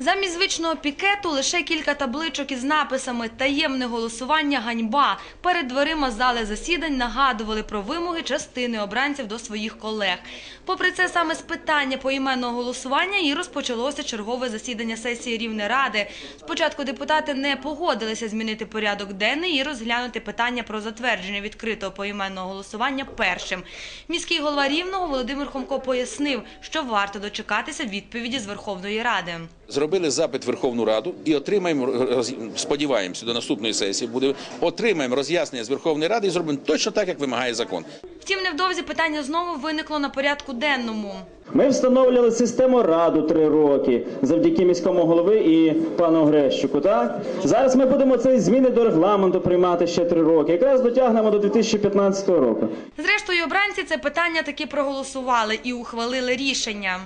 Замість звичного пікету лише кілька табличок із написами «Таємне голосування ганьба». Перед дверима зали засідань нагадували про вимоги частини обранців до своїх колег. Попри це, саме з питання поіменного голосування і розпочалося чергове засідання сесії Рівнеради. Спочатку депутати не погодилися змінити порядок денний і розглянути питання про затвердження відкритого поіменного голосування першим. Міський голова Рівного Володимир Хомко пояснив, що варто дочекатися відповіді з Верховної Ради. Зробили запит в Верховну Раду і отримаємо, роз- сподіваємося, до наступної сесії буде отримаємо роз'яснення з Верховної Ради і зробимо точно так, як вимагає закон. Втім, невдовзі питання знову виникло на порядку денному. Ми встановлювали систему раду три роки завдяки міському голови і пану Грещуку. Так зараз ми будемо ці зміни до регламенту приймати ще три роки. Якраз дотягнемо до 2015 року. Зрештою, обранці це питання таки проголосували і ухвалили рішення.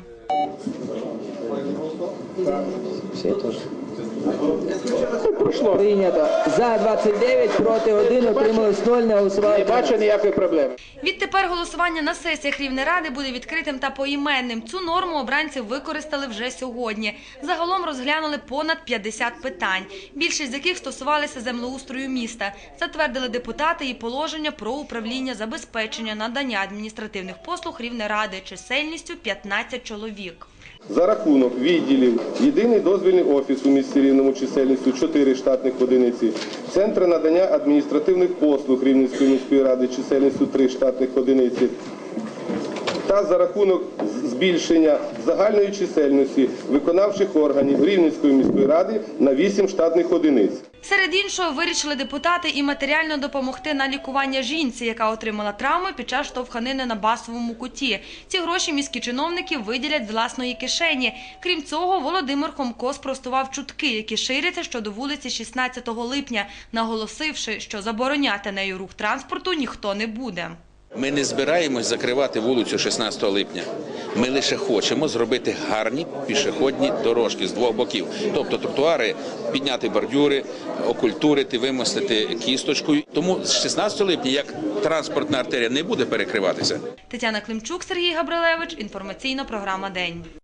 Пройшло. Прийнято. За 29, проти 1, утримались 0, не голосували. Не бачу ніякої проблеми. Відтепер голосування на сесіях Рівнеради буде відкритим та поіменним. Цю норму обранці використали вже сьогодні. Загалом розглянули понад 50 питань, більшість з яких стосувалися землеустрою міста. Затвердили депутати і положення про управління забезпечення надання адміністративних послуг Рівнеради чисельністю 15 чоловік. За рахунок відділів єдиний дозвільний офіс у місті Рівному чисельністю 4 штатних одиниці, центри надання адміністративних послуг Рівненської міської ради чисельністю 3 штатних одиниці. Та за рахунок збільшення загальної чисельності виконавчих органів Рівненської міської ради на 8 штатних одиниць. Серед іншого вирішили депутати і матеріально допомогти на лікування жінці, яка отримала травми під час штовханини на басовому куті. Ці гроші міські чиновники виділять з власної кишені. Крім цього, Володимир Хомко спростував чутки, які ширяться щодо вулиці 16 липня, наголосивши, що забороняти нею рух транспорту ніхто не буде. Ми не збираємось закривати вулицю 16 липня. Ми лише хочемо зробити гарні пішохідні дорожки з двох боків. Тобто тротуари, підняти бордюри, окультурити, вимостити кісточкою. Тому з 16 липня як транспортна артерія не буде перекриватися. Тетяна Климчук, Сергій Габрилевич. Інформаційна програма День.